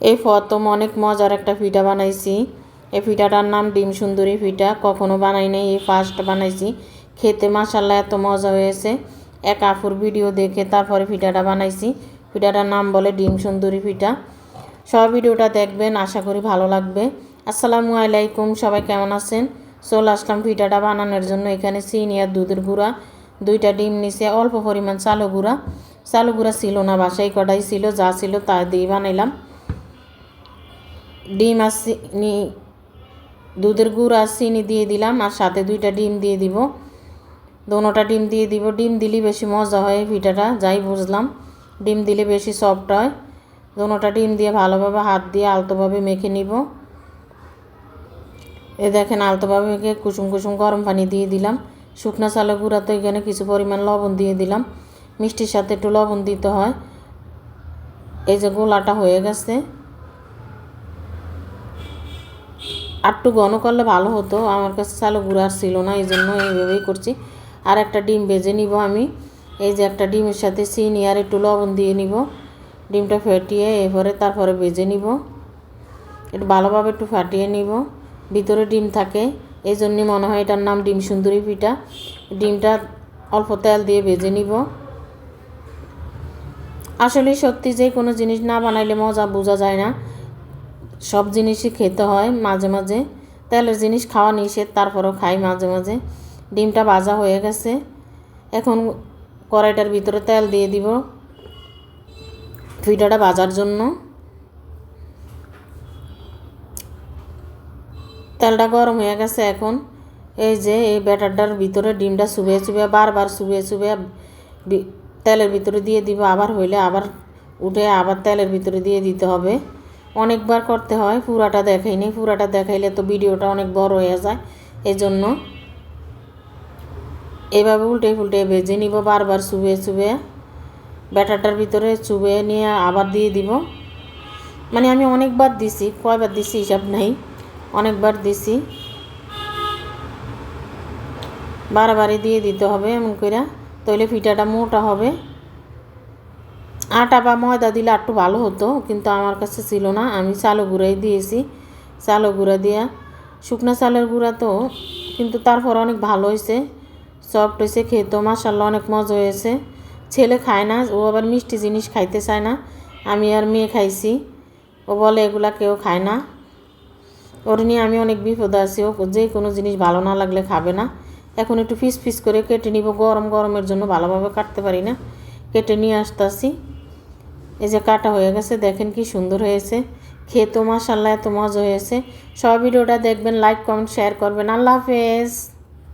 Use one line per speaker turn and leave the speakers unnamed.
এই প্রথম অনেক মজার একটা পিঠা বানাইছি। এই পিঠাটার নাম ডিম সুন্দরী পিঠা। কখনো বানাই নাই, এই ফার্স্ট বানাইছি। খেতে মাসাল্লাহ এত মজা হয়েছে। এক আফুর ভিডিও দেখে তারপরে পিঠাটা বানাইছি। পিঠাটার নাম বলে ডিম সুন্দরী পিঠা। সব ভিডিওটা দেখবেন, আশা করি ভালো লাগবে। আসসালামু আলাইকুম, সবাই কেমন আছেন? চলে আসলাম পিঠাটা বানানোর জন্য। এখানে চিনি আর দুধের গুঁড়া। দুইটা ডিম নিচে অল্প পরিমাণ চালো গুঁড়া। চালো গুঁড়া ছিল না, বাসায় কটাই ছিল, যা ছিল তা দিয়ে বানাইলাম। ডিম আর চিনি দুধের গুড় আর চিনি দিয়ে দিলাম, আর সাথে দুইটা ডিম দিয়ে দিব। দোনোটা ডিম দিয়ে দিব। ডিম দিলে বেশি মজা হয় পিঠাটা, যাই বুঝলাম। ডিম দিলে বেশি সফট হয়। দোনোটা ডিম দিয়ে ভালোভাবে হাত দিয়ে আলতোভাবে মেখে নিব। এ দেখেন, আলতোভাবে মেখে কুসুম কুসুম গরম পানি দিয়ে দিলাম। শুকনা চালের গুঁড়া তো এখানে কিছু পরিমাণ লবণ দিয়ে দিলাম। মিষ্টির সাথে একটু লবণ দিতে হয়। এই যে গোলাটা হয়ে গেছে। আটটু ঘন করলে ভালো হতো। আমার কাছে চালো গুঁড়া ছিল না, এই জন্য এইভাবেই করছি। আর একটা ডিম ভেজে নিব আমি। এই যে একটা ডিমের সাথে চিনি আর একটু লবণ দিয়ে নিব। ডিমটা ফেটিয়ে এরপরে তারপরে ভেজে নিব। একটু ভালোভাবে একটু ফাটিয়ে নিব। ভিতরে ডিম থাকে, এই জন্যই মনে হয় এটার নাম ডিম সুন্দরী পিঠা। ডিমটা অল্প তেল দিয়ে ভেজে নিব। আসলে সত্যি যে কোনো জিনিস না বানাইলে মজা বোঝা যায় না। সব জিনিসই খেতে হয় মাঝে মাঝে। তেলের জিনিস খাওয়া নিষেধ, তারপরেও খাই মাঝে মাঝে। ডিমটা ভাজা হয়ে গেছে। এখন কড়াইটার ভিতরে তেল দিয়ে দিব পিঠাটা ভাজার জন্য। তেলটা গরম হয়ে গেছে এখন। এই যে এই ব্যাটারটার ভিতরে ডিমটা চুবে চুবে বারবার চুবে চুবে তেলের ভিতরে দিয়ে দিব। আবার হইলে আবার উঠে আবার তেলের ভিতরে দিয়ে দিতে হবে। অনেকবার করতে হয়, পুরাটা দেখাইনি। পুরাটা দেখাইলে তো ভিডিওটা অনেক বড় হয়ে যায়। এই জন্য এভাবে উল্টে ফুলটে ভেজে নিব, বারবার চুবে চুবে ব্যাটারটার ভিতরে চুবে নিয়ে আবার দিয়ে দিব। মানে আমি অনেকবার দিছি, কয়বার দিছি হিসাব নাই। অনেকবার দিছি। বারবারই দিয়ে দিতে হবে এমন করে তৈলে পিঠাটা মোটা হবে। আটা বা ময়দা দিলে একটু ভালো হতো, কিন্তু আমার কাছে ছিল না। আমি চালো গুঁড়াই দিয়েছি। চালো গুঁড়া দিয়া, শুকনো চালের গুঁড়া তো, কিন্তু তারপর অনেক ভালো হয়েছে। সফট হয়েছে খেতেও মাসাল্লা অনেক মজা হয়েছে। ছেলে খায় না, ও আবার মিষ্টি জিনিস খাইতে চায় না। আমি আর মেয়ে খাইছি। ও বলে, এগুলা কেউ খায় না। ওর নিয়ে আমি অনেক বিপদ আছি। ও যে কোনো জিনিস ভালো না লাগলে খাবে না। এখন একটু ফিস ফিস করে কেটে নিব। গরম গরমের জন্য ভালোভাবে কাটতে পারি না। কেটে নিয়ে আসতেছি। এই যে কাটা হয়ে গেছে, দেখেন কি সুন্দর হয়েছে। খেয়ে তো মাসাল্লাহ এত হয়েছে। সব ভিডিওটা দেখবেন লাইক কমেন্ট শেয়ার করবেন। আল্লাহ হাফেজ।